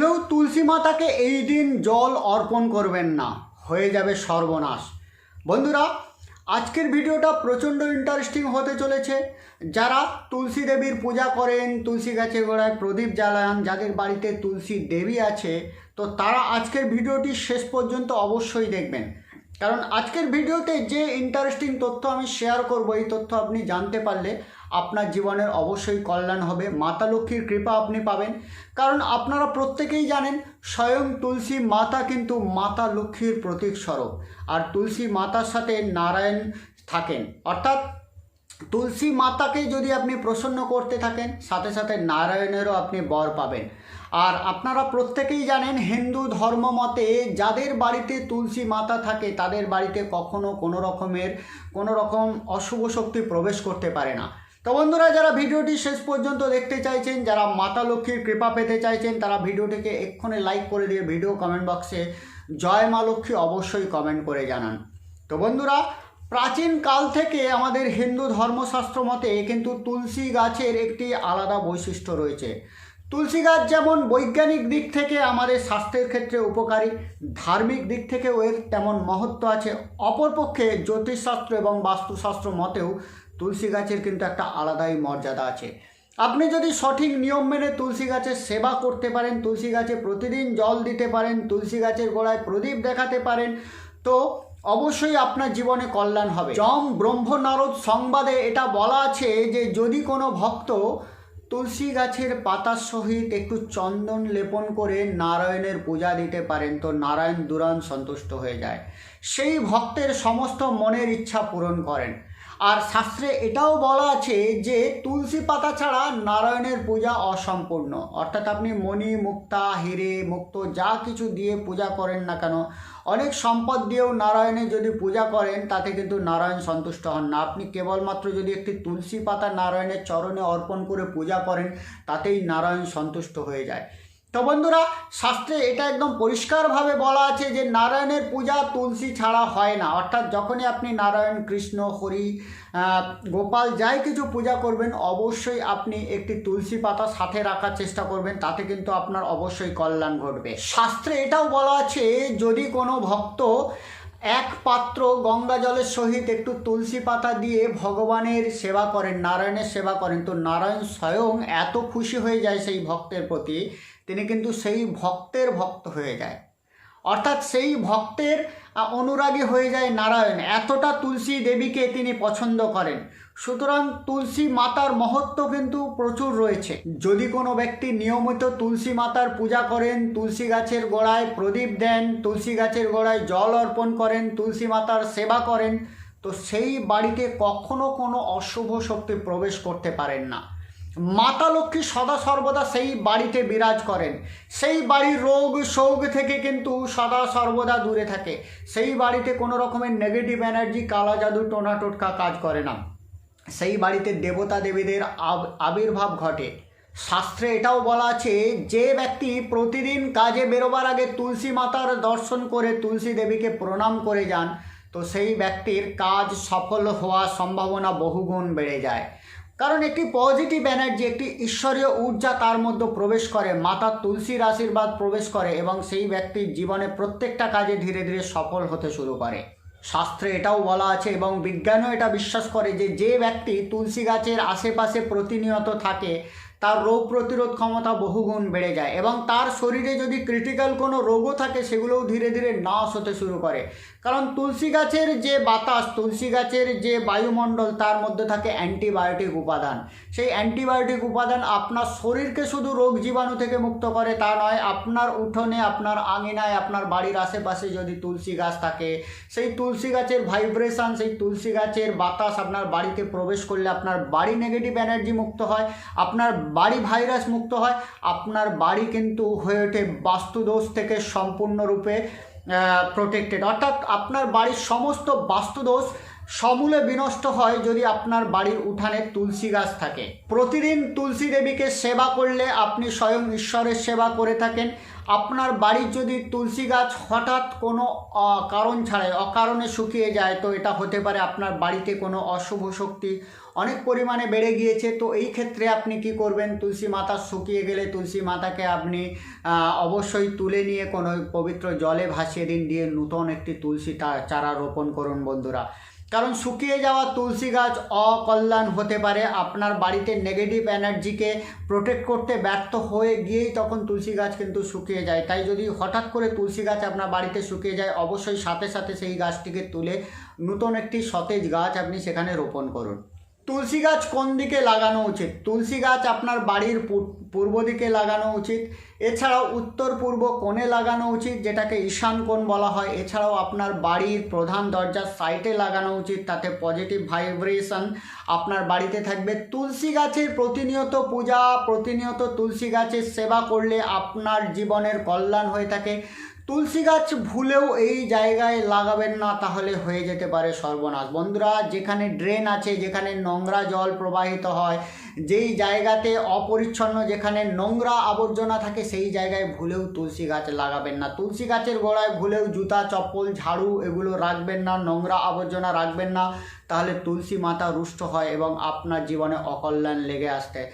ভুলেও তুলসী মাতাকে এই দিন জল অর্পণ করবেন না। হয়ে যাবে সর্বনাশ। বন্ধুরা, আজকের ভিডিওটা প্রচণ্ড ইন্টারেস্টিং হতে চলেছে। যারা তুলসী দেবীর পূজা করেন, তুলসী গাছের গোড়ায় প্রদীপ জ্বালান, যাদের বাড়িতে তুলসী দেবী আছে, তো তারা আজকের ভিডিওটি শেষ পর্যন্ত অবশ্যই দেখবেন। কারণ আজকের ভিডিওতে যে ইন্টারেস্টিং তথ্য আমি শেয়ার করব, এই তথ্য আপনি জানতে পারলে আপনার জীবনের অবশ্যই কল্যাণ হবে। মাতা লক্ষ্মীর কৃপা আপনি পাবেন। কারণ আপনারা প্রত্যেকেই জানেন স্বয়ং তুলসী মাতা কিন্তু মাতা লক্ষ্মীর প্রতীক স্বরূপ। আর তুলসী মাতার সাথে নারায়ণ থাকেন। অর্থাৎ তুলসী মাতাকে যদি আপনি প্রসন্ন করতে থাকেন, সাথে সাথে নারায়ণেরও আপনি বর পাবেন। আর আপনারা প্রত্যেকেই জানেন হিন্দু ধর্ম মতে যাদের বাড়িতে তুলসী মাতা থাকে, তাদের বাড়িতে কখনো কোনো রকমের কোনো রকম অশুভ শক্তি প্রবেশ করতে পারে না। তো বন্ধুরা, যারা ভিডিওটি শেষ পর্যন্ত দেখতে চাইছেন, যারা মাতা লক্ষ্মীর কৃপা পেতে চাইছেন, তারা ভিডিওটিকে এক্ষণে লাইক করে দিয়ে ভিডিও কমেন্ট বক্সে জয় মা লক্ষ্মী অবশ্যই কমেন্ট করে জানান। তো বন্ধুরা, প্রাচীন কাল থেকে আমাদের হিন্দু ধর্মশাস্ত্র মতে কিন্তু তুলসী গাছের একটি আলাদা বৈশিষ্ট্য রয়েছে। তুলসী গাছ যেমন বৈজ্ঞানিক দিক থেকে আমাদের স্বাস্থ্যের ক্ষেত্রে উপকারী, ধার্মিক দিক থেকেও এর তেমন মহত্ব আছে। অপরপক্ষে জ্যোতিষশাস্ত্র এবং বাস্তুশাস্ত্র মতেও তুলসী গাছের কিন্তু একটা আলাদাই মর্যাদা আছে। আপনি যদি সঠিক নিয়ম মেনে তুলসী গাছের সেবা করতে পারেন, তুলসী গাছে প্রতিদিন জল দিতে পারেন, তুলসী গাছের গোড়ায় প্রদীপ দেখাতে পারেন, তো অবশ্যই আপনার জীবনে কল্যাণ হবে। যম ব্রহ্ম নারদ সংবাদে এটা বলা আছে যে যদি কোনো ভক্ত তুলসী গাছের পাতার সহিত একটু চন্দন লেপন করে নারায়ণের পূজা দিতে পারেন তো নারায়ণ দুরান সন্তুষ্ট হয়ে যায়। সেই ভক্তের সমস্ত মনের ইচ্ছা পূরণ করেন। আর শাস্ত্রে এটাও বলা আছে যে তুলসী পাতা ছাড়া নারায়ণের পূজা অসম্পূর্ণ। অর্থাৎ আপনি মণি, মুক্তা, হিরে, মুক্ত যা কিছু দিয়ে পূজা করেন না কেন, অনেক সম্পদ দিয়েও নারায়ণের যদি পূজা করেন, তাতে কিন্তু নারায়ণ সন্তুষ্ট হন না। আপনি কেবলমাত্র যদি একটি তুলসী পাতা নারায়ণের চরণে অর্পণ করে পূজা করেন, তাতেই নারায়ণ সন্তুষ্ট হয়ে যায়। তো বন্ধুরা, শাস্ত্রে এটা একদম পরিষ্কারভাবে বলা আছে যে নারায়ণের পূজা তুলসী ছাড়া হয় না। অর্থাৎ যখনই আপনি নারায়ণ, কৃষ্ণ, হরি গোপাল যাই কিছু পূজা করবেন, অবশ্যই আপনি একটি তুলসী পাতা সাথে রাখার চেষ্টা করবেন, তাতে কিন্তু আপনার অবশ্যই কল্যাণ ঘটবে। শাস্ত্রে এটাও বলা আছে, যদি কোনো ভক্ত এক পাত্র গঙ্গা জলের সহিত একটু তুলসী পাতা দিয়ে ভগবানের সেবা করেন, নারায়ণের সেবা করেন, তো নারায়ণ স্বয়ং এত খুশি হয়ে যায় সেই ভক্তের প্রতি তিনি কিন্তু সেই ভক্তের ভক্ত হয়ে যায়। অর্থাৎ সেই ভক্তের অনুরাগী হয়ে যায় নারায়ণ। এতটা তুলসী দেবীকে তিনি পছন্দ করেন। সুতরাং তুলসী মাতার মহত্ব কিন্তু প্রচুর রয়েছে। যদি কোনো ব্যক্তি নিয়মিত তুলসী মাতার পূজা করেন, তুলসী গাছের গোড়ায় প্রদীপ দেন, তুলসী গাছের গোড়ায় জল অর্পণ করেন, তুলসী মাতার সেবা করেন, তো সেই বাড়িতে কখনো কোনো অশুভ শক্তি প্রবেশ করতে পারেন না। মাতা লক্ষ্মী সদা সর্বদা সেই বাড়িতে বিরাজ করেন। সেই বাড়ির রোগ শোক থেকে কিন্তু সদা সর্বদা দূরে থাকে। সেই বাড়িতে কোনো রকমের নেগেটিভ এনার্জি কালা জাদু, টোনা টোটকা কাজ করে না। সেই বাড়িতে দেবতা দেবীদের আব- আবির্ভাব ঘটে। শাস্ত্রে এটাও বলা আছে, যে ব্যক্তি প্রতিদিন কাজে বেরোবার আগে তুলসী মাতার দর্শন করে তুলসী দেবীকে প্রণাম করে যান, তো সেই ব্যক্তির কাজ সফল হওয়ার সম্ভাবনা বহুগুণ বেড়ে যায়। কারণ একটি পজিটিভ এনার্জি একটি ঈশ্বরীয় ঊর্জা তার মধ্যে প্রবেশ করে। মাতা তুলসীর আশীর্বাদ প্রবেশ করে এবং সেই ব্যক্তির জীবনে প্রত্যেকটা কাজে ধীরে ধীরে সফল হতে শুরু করে। শাস্ত্রে এটাও বলা আছে এবং বিজ্ঞানও এটা বিশ্বাস করে যে যে ব্যক্তি তুলসী গাছের আশেপাশে প্রতিনিয়ত থাকে তার রোগ প্রতিরোধ ক্ষমতা বহুগুণ বেড়ে যায় এবং তার শরীরে যদি ক্রিটিক্যাল কোনো রোগও থাকে, সেগুলোও ধীরে ধীরে নাশ হতে শুরু করে। কারণ তুলসী গাছের যে বাতাস, তুলসী গাছের যে বায়ুমণ্ডল, তার মধ্যে থাকে অ্যান্টিবায়োটিক উপাদান। সেই অ্যান্টিবায়োটিক উপাদান আপনার শরীরকে শুধু রোগ জীবাণু থেকে মুক্ত করে, তা নয়, আপনার উঠোনে, আপনার আঙিনায়, আপনার বাড়ির আশেপাশে যদি তুলসী গাছ থাকে, সেই তুলসী গাছের ভাইব্রেশন সেই তুলসী গাছের বাতাস আপনার বাড়িতে প্রবেশ করলে আপনার বাড়ি নেগেটিভ এনার্জি মুক্ত হয়, আপনার বাড়ি ভাইরাস মুক্ত হয়, আপনার বাড়ি কিন্তু হয়ে ওঠে বাস্তুদোষ থেকে সম্পূর্ণরূপে প্রোটেক্টেড অর্থাৎ আপনার বাড়ির সমস্ত বাস্তুদোষ সমূলে বিনষ্ট হয় যদি আপনার বাড়ির উঠানে তুলসী গাছ থাকে। প্রতিদিন তুলসী দেবীকে সেবা করলে আপনি স্বয়ং ঈশ্বরের সেবা করে থাকেন। আপনার বাড়ির যদি তুলসী গাছ হঠাৎ কোনো কারণ ছাড়াই, অকারণে শুকিয়ে যায়, তো এটা হতে পারে আপনার বাড়িতে কোনো অশুভ শক্তি অনেক পরিমাণে বেড়ে গিয়েছে, তো এই ক্ষেত্রে আপনি কি করবেন? তুলসী মাতা শুকিয়ে গেলে তুলসী মাতাকে আপনি অবশ্যই তুলে নিয়ে কোনো পবিত্র জলে ভাসিয়ে দিন, দিয়ে নূতন একটি তুলসী চারা রোপণ করুন বন্ধুরা। কারণ শুকিয়ে যাওয়া তুলসী গাছ অকল্যাণ হতে পারে। আপনার বাড়িতে নেগেটিভ এনার্জিকে প্রোটেক্ট করতে ব্যর্থ হয়ে গিয়েই তখন তুলসী গাছ কিন্তু শুকিয়ে যায়। তাই যদি হঠাৎ করে তুলসী গাছ আপনার বাড়িতে শুকিয়ে যায়, অবশ্যই সাথে সাথে সেই গাছটিকে তুলে নতুন একটি সতেজ গাছ আপনি সেখানে রোপণ করুন। তুলসী গাছ কোন দিকে লাগানো উচিত? তুলসী গাছ আপনার বাড়ির পূর্ব দিকে লাগানো উচিত। এছাড়াও উত্তর পূর্ব কোণে লাগানো উচিত, যেটাকে ঈশান কোণ বলা হয়। এছাড়াও আপনার বাড়ির প্রধান দরজার সাইডে লাগানো উচিত, তাতে পজিটিভ ভাইব্রেশন আপনার বাড়িতে থাকবে। তুলসী গাছের প্রতিনিয়ত পূজা, প্রতিনিয়ত তুলসী গাছের সেবা করলে আপনার জীবনের কল্যাণ হয়ে থাকে। তুলসী গাছ ভুলেও এই জায়গায় লাগাবেন না, তাহলে হয়ে যেতে পারে সর্বনাশ। বন্ধুরা, যেখানে ড্রেন আছে, যেখানে নোংরা জল প্রবাহিত হয় যেই জায়গাতে অপরিচ্ছন্ন যেখানে নোংরা আবর্জনা থাকে, সেই জায়গায় ভুলেও তুলসী গাছ লাগাবেন না। তুলসী গাছের গোড়ায় ভুলেও জুতা, চপ্পল, ঝাড়ু এগুলো রাখবেন না, নোংরা আবর্জনা রাখবেন না, তাহলে তুলসী মাতা রুষ্ট হয় এবং আপনার জীবনে অকল্যাণ লেগে আসতে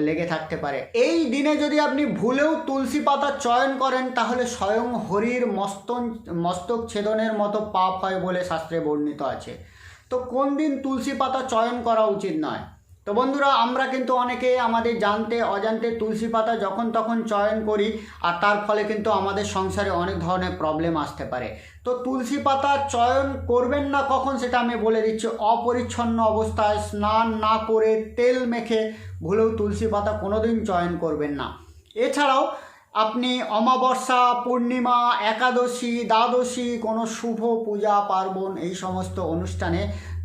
লেগে থাকতে পারে। এই দিনে যদি আপনি ভুলেও তুলসী পাতা চয়ন করেন, তাহলে স্বয়ং হরির মস্তন, মস্তক ছেদনের মতো পাপ হয় বলে শাস্ত্রে বর্ণিত আছে। তো কোন দিন তুলসী পাতা চয়ন করা উচিত নয়? তো বন্ধুরা, আমরা কিন্তু অনেকে আমাদের জানতে, অজান্তে তুলসী পাতা যখন তখন চয়ন করি, আর তার ফলে কিন্তু আমাদের সংসারে অনেক ধরনের প্রবলেম আসতে পারে। তো তুলসী পাতা চয়ন করবেন না কখন সেটা আমি বলে দিচ্ছি, অপরিচ্ছন্ন অবস্থায় স্নান না করে তেল মেখে ভুলেও তুলসী পাতা কোনোদিন চয়ন করবেন না। এছাড়াও আপনি অমাবস্যা, পূর্ণিমা, একাদশী, দ্বাদশী, কোনো শুভ পূজা, পার্বণ এই সমস্ত অনুষ্ঠানে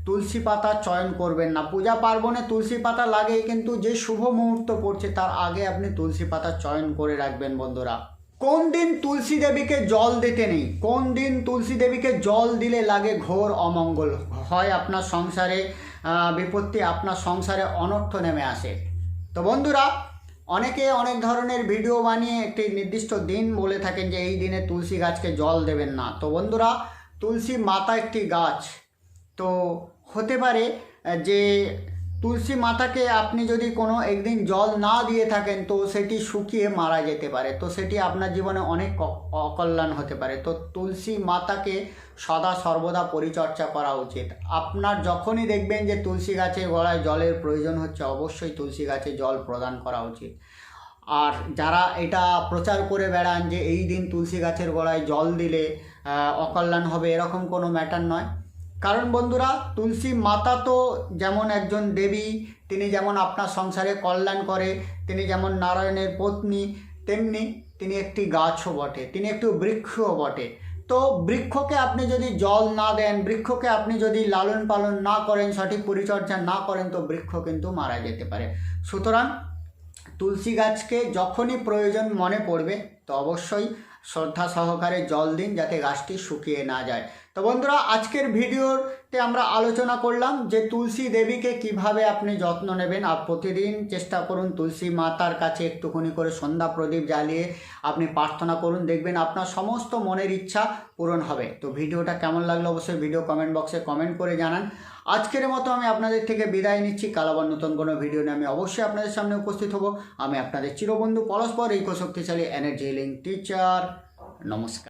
তুলসী পাতা চয়ন করবেন না। পূজা পার্বণে তুলসী পাতা লাগে কিন্তু যে শুভ মুহূর্ত পড়ছে, তার আগে আপনি তুলসী পাতা চয়ন করে রাখবেন বন্ধুরা। কোন দিন তুলসী দেবীকে জল দিতে নেই? কোন দিন তুলসী দেবীকে জল দিলে লাগে ঘোর অমঙ্গল? হয় আপনার সংসারে বিপত্তি, আপনার সংসারে অনর্থ নেমে আসে। তো বন্ধুরা, অনেকে অনেক ধরনের ভিডিও বানিয়ে একটি নির্দিষ্ট দিন বলে থাকেন যে এই দিনে তুলসী গাছকে জল দেবেন না। তো বন্ধুরা, তুলসী মাতা একটি গাছ। তো হতে পারে, যে তুলসী মাতাকে আপনি যদি কোনো একদিন জল না দিয়ে থাকেন, তো সেটি শুকিয়ে মারা যেতে পারে। তো সেটি আপনার জীবনে অনেক অকল্যাণ হতে পারে। তো তুলসী মাতাকে সদা সর্বদা পরিচর্যা করা উচিত। আপনার যখনই দেখবেন যে তুলসী গাছের গলায় জলের প্রয়োজন হচ্ছে, অবশ্যই তুলসী গাছে জল প্রদান করা উচিত। আর যারা এটা প্রচার করে বেড়ান যে এই দিন তুলসী গাছের গোড়ায় জল দিলে অকল্যাণ হবে, এরকম কোনো ম্যাটার নয়। কারণ বন্ধুরা, তুলসী মাতা তো যেমন একজন দেবী, তিনি যেমন আপনার সংসারে কল্যাণ করে, তিনি যেমন নারায়ণের পত্নী, তেমনি তিনি একটি গাছও বটে, তিনি একটু বৃক্ষও বটে। তো বৃক্ষকে আপনি যদি জল না দেন, বৃক্ষকে আপনি যদি লালন পালন না করেন, সঠিক পরিচর্যা না করেন, তো বৃক্ষ কিন্তু মারা যেতে পারে। সুতরাং তুলসী গাছকে যখনই প্রয়োজন মনে পড়বে, তো অবশ্যই শ্রদ্ধা সহকারে জল দিন যাতে গাছটি শুকিয়ে না যায়। তো বন্ধুরা, আজকের ভিডিওতে আমরা আলোচনা করলাম যে তুলসী দেবীকে কীভাবে আপনি যত্ন নেবেন। আর প্রতিদিন চেষ্টা করুন তুলসী মাতার কাছে একটুখানি করে সন্ধ্যা প্রদীপ জ্বালিয়ে আপনি প্রার্থনা করুন, দেখবেন আপনার সমস্ত মনের ইচ্ছা পূরণ হবে। তো ভিডিওটা কেমন লাগল অবশ্যই ভিডিও কমেন্ট বক্সে কমেন্ট করে জানান। আজকের মতো আমি আপনাদের থেকে বিদায় নিচ্ছি। কাল আবার নতুন কোনো ভিডিও নিয়ে আমি অবশ্যই আপনাদের সামনে উপস্থিত হব। আমি আপনাদের চিরবন্ধু পরস্পর, এই শক্তিশালী এনার্জি হিলিং টিচার নমস্কার।